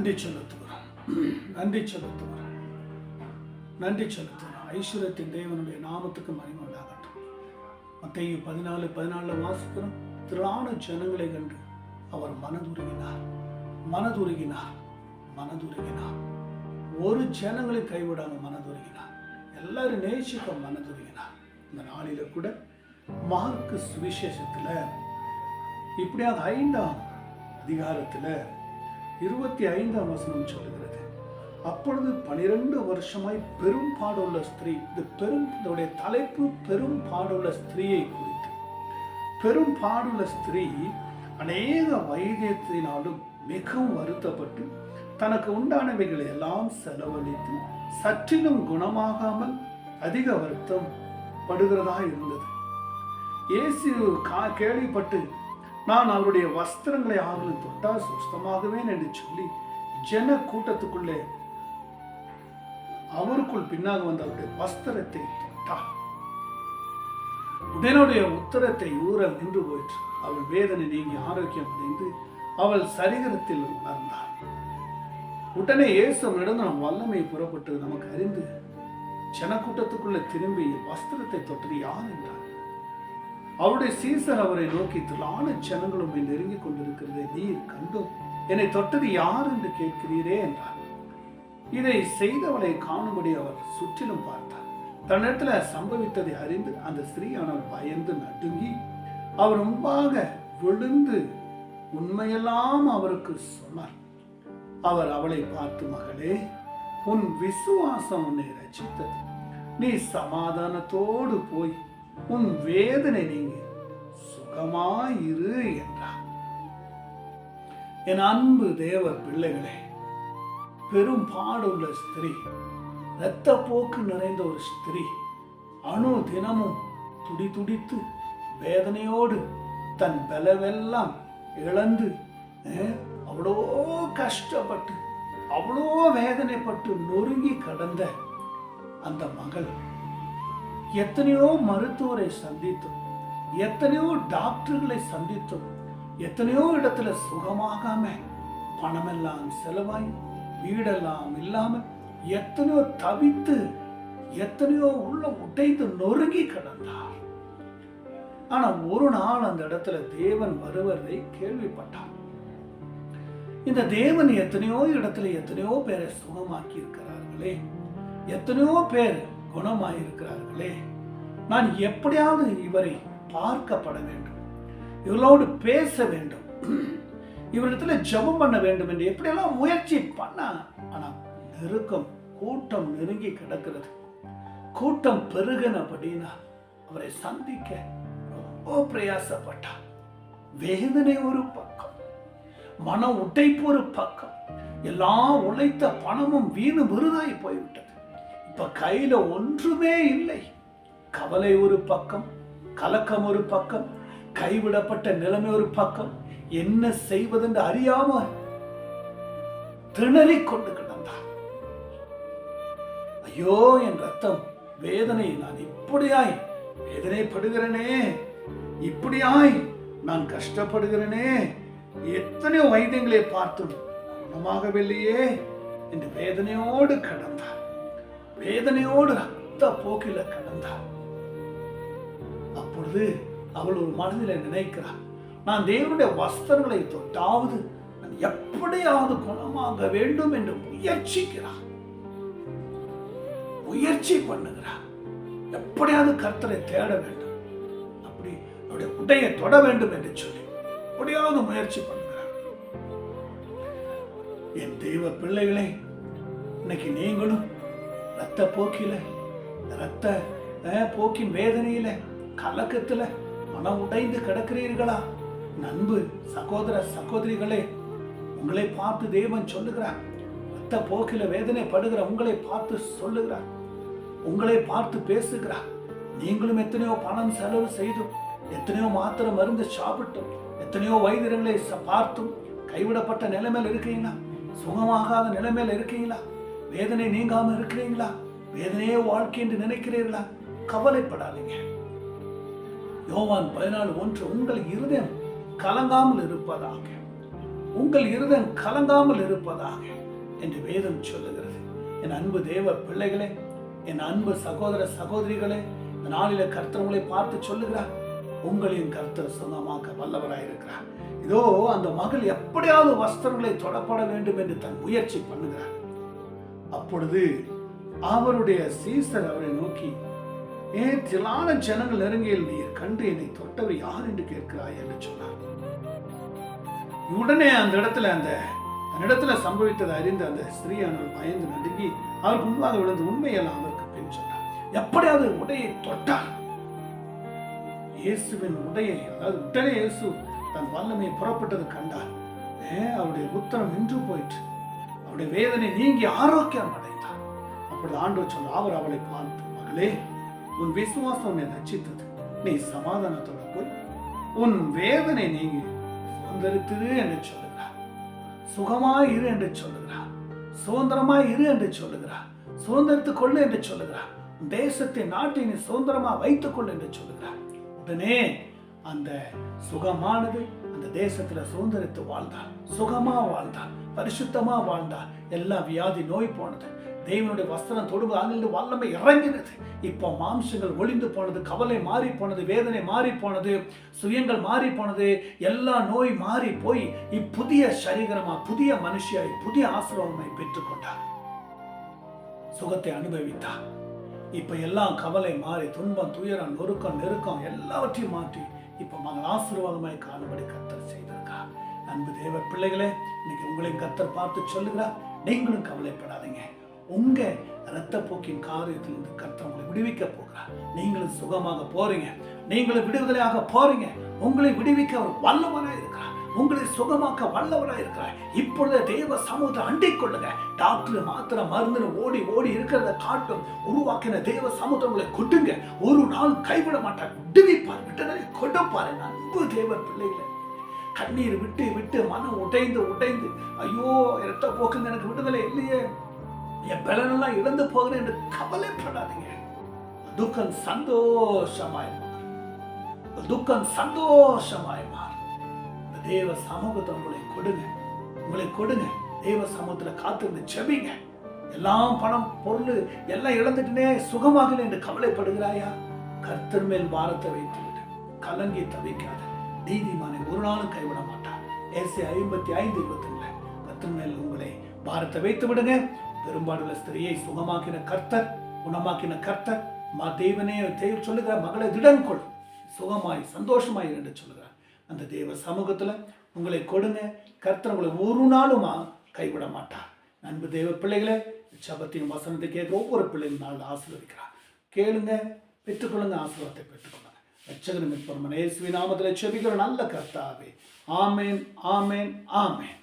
நன்றி செலுத்துகிறோம். நன்றி செலுத்துகிறோம். நன்றி செலுத்துகிறோம். ஐஸ்வர்யத்தின் தேவனுடைய நாமத்துக்கு மகிமை உண்டாகட்டும். மத்திய பதினாலு பதினாலில் வாசிக்கிறோம். திரளான ஜனங்களை கண்டு அவர் மனதுருகினார். மனதுருகினார். மனதுருகினார். ஒரு ஜனங்களை கைவிடாம மனதுருகினார். எல்லாரும் நேசிக்க மனதுருகினார். இந்த நாளில கூட மார்க்கு சுவிசேஷத்தில் இப்படியாக ஐந்தாம் அதிகாரத்தில் இருபத்தி ஐந்தாம் வசனம் சொல்லுகிறது. அப்பொழுது பனிரெண்டு வருஷமாய் பெரும் பாடுள்ள ஸ்திரீ இந்த பெரும் இதோடைய தலைப்பு பெரும் பாடுள்ள ஸ்திரீயை குறித்து. பெரும் பாடுள்ள ஸ்திரீ அநேக வைத்தியத்தினாலும் மிகவும் வருத்தப்பட்டு தனக்கு உண்டானவைகளை எல்லாம் செலவழித்து சற்றிலும் குணமாகாமல் அதிக வருத்தம் படுகிறதாக இருந்தது. இயேசு கா கேள்விப்பட்டு நான் அவருடைய வஸ்திரங்களை ஆகலும் தொட்டால் சுஸ்தமாகுவேன் என்று சொல்லி ஜன கூட்டத்துக்குள்ளே அவருக்குள் பின்னாக வந்த அவருடைய வஸ்திரத்தை தொட்டார். உடனுடைய உத்தரத்தை ஊரல் நின்று போயிற்று. அவள் வேதனை நீங்கி ஆரோக்கியம் அடைந்து அவள் சரீரத்தில் உணர்ந்தாள் உடனே இயேசு நடந்த வல்லமை புறப்பட்டு நமக்கு அறிந்து ஜனக்கூட்டத்துக்குள்ள திரும்பி வஸ்திரத்தை தொட்டது யார் என்றார் அவருடைய சீசர் அவரை நோக்கி திரளான ஜனங்களும் உண்மை நெருங்கிக் கொண்டிருக்கிறதை நீர் கண்டும். என்னை தொட்டது யார் என்று கேட்கிறீரே என்றார். இதை செய்தவளை காணும்படி அவர் சுற்றிலும் பார்த்தார். தன்னிடத்துல சம்பவித்ததை அறிந்து அந்த ஸ்திரீயானவர் பயந்து நடுங்கி அவர் முன்பாக விழுந்து உண்மையெல்லாம் அவருக்கு சொன்னார். அவர் அவளை பார்த்து மகளே உன் விசுவாசம் உன்னை ரசித்தது நீ சமாதானத்தோடு போய் உன் வேதனை நீங்க சுகமாயிரு என்றார். என் அன்பு தேவ பிள்ளைகளே பெரும் பாடுள்ள ஸ்திரீ இரத்த போக்கு நிறைந்த ஒரு ஸ்திரீ அணு தினமும் துடி துடித்து வேதனையோடு தன் பலவெல்லாம் இழந்து அஹ், அவ்வளோ கஷ்டப்பட்டு அவ்வளோ வேதனைப்பட்டு நொறுங்கி கடந்த அந்த மகள் எத்தனையோ மருத்துவரை சந்தித்தும். எத்தனையோ டாக்டர்களை சந்தித்தும். எத்தனையோ இடத்துல சுகமாகாம பணமெல்லாம் செலவாய் வீடெல்லாம் இல்லாம எத்தனையோ தவித்து எத்தனையோ உள்ள உடைந்து நொறுங்கி கிடந்தார். ஆனா ஒரு நாள் அந்த இடத்துல தேவன் வருவதை கேள்விப்பட்டார். இந்த தேவன் எத்தனையோ இடத்துல எத்தனையோ பேரை சுகமாக்கி இருக்கிறார்களே எத்தனையோ பேர் குணமாயிருக்கிறார்களே. நான் எப்படியாவது இவரை பார்க்கப்பட வேண்டும். இவர்களோடு பேச வேண்டும். இவரிடத்துல ஜெபம் பண்ண வேண்டும் என்று எப்படியெல்லாம் முயற்சி பண்ண ஆனால் நெருக்கம் கூட்டம் நெருங்கி கிடக்கிறது. கூட்டம் பெருகினபடினா அவரை சந்திக்க ரொம்ப பிரயாசப்பட்டார் வேதனை ஒரு பக்கம் மன உடைப்பு ஒரு பக்கம் எல்லாம் உழைத்த பணமும் வீணு விருதாய் போய்விட்டது. இப்போ கையில ஒன்றுமே இல்லை. கவலை ஒரு பக்கம் கலக்கம் ஒரு பக்கம் கைவிடப்பட்ட நிலைமை ஒரு பக்கம். என்ன செய்வதென்று அறியாம திணறிக் கொண்டு கிடந்தார். ஐயோ என் ரத்தம் வேதனை நான் இப்படியாய் வேதனைப்படுகிறேனே. இப்படியாய் நான் கஷ்டப்படுகிறேனே. எத்தனையோ வைத்தியங்களை பார்த்தும் குணமாகவில்லையே என்று வேதனையோடு கடந்தார். வேதனையோடு ரத்த போக்கில கடந்தார் அப்பொழுது அவள் ஒரு மனதில் நினைக்கிறா நான் தேவனுடைய வஸ்திரங்களை தொட்டாவது நான் எப்படியாவது குணமாக வேண்டும் என்று முயற்சிக்கிறார் முயற்சி பண்ணுகிறார் எப்படியாவது கர்த்தரை தேட வேண்டும். அப்படி அவருடைய உடையை தொட வேண்டும் என்று சொல்லி எப்படியாவது முயற்சி பண்ணுகிறார் என் தெய்வ பிள்ளைகளே இன்னைக்கு நீங்களும் ரத்த போக்கில ரத்த போக்கின் வேதனையில கலக்கத்துல மனம் உடைந்து கிடக்கிறீர்களா? நண்பு சகோதர சகோதரிகளே உங்களை பார்த்து தேவன் சொல்லுகிறார். ரத்த போக்கில வேதனைப்படுகிற உங்களை பார்த்து சொல்லுகிறார். உங்களை பார்த்து பேசுகிறார். நீங்களும் எத்தனையோ பணம் செலவு செய்தும் எத்தனையோ மாத்திரை மருந்து சாப்பிட்டும் எத்தனையோ வைத்தியர்களை ச- பார்த்தும் கைவிடப்பட்ட நிலைமையில் இருக்கீங்களா? சுகமாகாத நிலைமையில் இருக்கீங்களா? வேதனை நீங்காம இருக்கிறீங்களா வேதனையே வாழ்க்கை என்று நினைக்கிறீர்களா? கவலைப்படாதீங்க. யோவான் பதினாலு ஒன்று உங்கள் இருதயம் கலங்காமல் இருப்பதாக. உங்கள் இருதயம் கலங்காமல் இருப்பதாக என்று வேதம் சொல்லுகிறது. என் அன்பு தேவ பிள்ளைகளே என் அன்பு சகோதர சகோதரிகளே நாளில கர்த்தவங்களை பார்த்து சொல்லுகிறார். உங்களையும் கர்த்தர் சுகமாக்க வல்லவராயிருக்கிறார் இதோ அந்த மகள் எப்படியாவது வஸ்திரங்களை தொடப்பட வேண்டும் என்று தன் முயற்சி பண்ணுகிறார். அப்பொழுது அவருடைய சீசர் அவரை நோக்கி ஏன் திலான ஜனங்கள் நெருங்கியில் நீர் கண்டு என்னை தொட்டவர் யார் என்று கேட்கிறாய்? என்று சொன்னார். உடனே அந்த இடத்துல அந்த அந்த இடத்துல சம்பவித்ததை அறிந்து அந்த ஸ்திரீயானவர் பயந்து நடுங்கி அவருக்கு முன்பாக விழுந்து உண்மையெல்லாம் அவருக்கு பின் சொன்னார். எப்படியாவது உடையை தொட்டார் இயேசுவின் உடையை அதாவது உடனே இயேசு தன் வல்லமையை புறப்பட்டது கண்டார். ஏ அவருடைய உத்தரம் நின்று போயிற்று. அவருடைய வேதனை நீங்கி ஆரோக்கியம் அடைந்தார். அப்படி ஆண்டு சொன்ன அவர் அவளை பார்த்து மகளே உன் விசுவாசம் என்னை நச்சித்தது நீ சமாதானத்தோட போய் உன் வேதனை நீங்கி சுதந்திரித்திரு என்று சொல்லுகிறார். சுகமாய் இரு என்று சொல்லுகிறார். சுதந்திரமாய் இரு என்று சொல்லுகிறார். சுதந்திரத்துக் கொள்ளு என்று சொல்லுகிறார். தேசத்தை நாட்டை நீ சுதந்திரமா வைத்துக் கொள் என்று சொல்லுகிறார். உடனே அந்த சுகமானது அந்த தேசத்துல சுதந்திரத்து வாழ்ந்தார். சுகமா வாழ்ந்தார். பரிசுத்தமா வாழ்ந்தா எல்லா வியாதி நோய் போனது. தேவனுடைய வஸ்திரம் தொடுவு அங்கிருந்து வல்லமை இறங்கினது. இப்போ மாம்சங்கள் ஒளிந்து போனது கவலை மாறி போனது வேதனை மாறி போனது சுயங்கள் மாறி போனது எல்லா நோய் மாறி போய் இப்புதிய சரீரமா புதிய மனுஷியாய் புதிய ஆசிரமமாய் பெற்றுக்கொண்டார். சுகத்தை அனுபவித்தார். இப்ப எல்லாம் கவலை மாறி துன்பம் துயரம் நொறுக்கம் நெருக்கம் எல்லாவற்றையும் மாற்றி இப்ப மகள் ஆசீர்வாதமாய் காணும்படி கத்தல் செய்திருக்கார். அன்பு தேவ பிள்ளைகளே உங்களை கத்தர் பார்த்து சொல்லுகிறார். நீங்களும் கவலைப்படாதீங்க. உங்க இரத்த போக்கின் காரியத்திலிருந்து கர்த்தர் உங்களை விடுவிக்க போகிறார். நீங்களும் சுகமாக போறீங்க. நீங்களும் விடுதலையாக போறீங்க. உங்களை விடுவிக்க அவர் வல்லவராக இருக்கிறார். உங்களை சுகமாக்க வல்லவராக இருக்கிறார். இப்பொழுது தேவ சமூகத்தை அண்டிக் கொள்ளுங்க. டாக்டர் மாத்திர மருந்து ஓடி ஓடி இருக்கிறத காட்டும் உருவாக்கின தேவ சமூகத்தை உங்களை கொட்டுங்க. ஒரு நாள் கைவிட மாட்டார் விடுவிப்பார். விட்டதை கொடுப்பார். என் அன்பு தேவ பிள்ளைகளை. கண்ணீர் விட்டு விட்டு மனம் உடைந்து உடைந்து ஐயோ இரத்த போக்குங்க எனக்கு விடுதலை இல்லையே. என் பலனெல்லாம் இழந்து போகிறேன் என்று கவலைப்படாதீங்க. துக்கம் சந்தோஷமாய் துக்கம் சந்தோஷமாய் மாறும் தேவ சமூகத்தை உங்களை கொடுங்க. உங்களை கொடுங்க. தேவ சமூகத்துல காத்திருந்து செபிங்க எல்லாம் பணம் பொருள் எல்லாம் இழந்துட்டுனே சுகமாகல என்று கவலைப்படுகிறாயா? கர்த்தர் மேல் வாரத்தை வைத்து விடு கலங்கி தவிக்காத. நீதிமானை ஒரு நாளும் கைவிட மாட்டார். ஏசி ஐம்பத்தி ஐந்து இருபத்தி கர்த்தர் உங்களை பாரத்தை வைத்து விடுங்க. பெரும்பாடுள்ள ஸ்திரியை சுகமாக்கின கர்த்தர் குணமாக்கின கர்த்தர் மா தெய்வனே தேவ சொல்லுகிற மகளை திடன் கொள் சுகமாய் சந்தோஷமாய் என்று சொல்லுகிறார். அந்த தெய்வ சமூகத்தில் உங்களை கொடுங்க. கர்த்தர் உங்களை ஒரு நாளுமா கைவிட மாட்டார். நண்பு தெய்வ பிள்ளைகளே சபத்தையும் வசனத்தை கேட்க ஒவ்வொரு பிள்ளையும் நாள் ஆசீர்வதிக்கிறார். கேளுங்க பெற்றுக்கொள்ளுங்க ஆசீர்வாதத்தை பெற்றுக்கொள்ளுங்க. ரட்சகனும் இப்பொருமன் இயேசுவின் நாமத்தில் செபிக்கிற நல்ல கர்த்தாவே. ஆமேன் ஆமேன் ஆமேன்.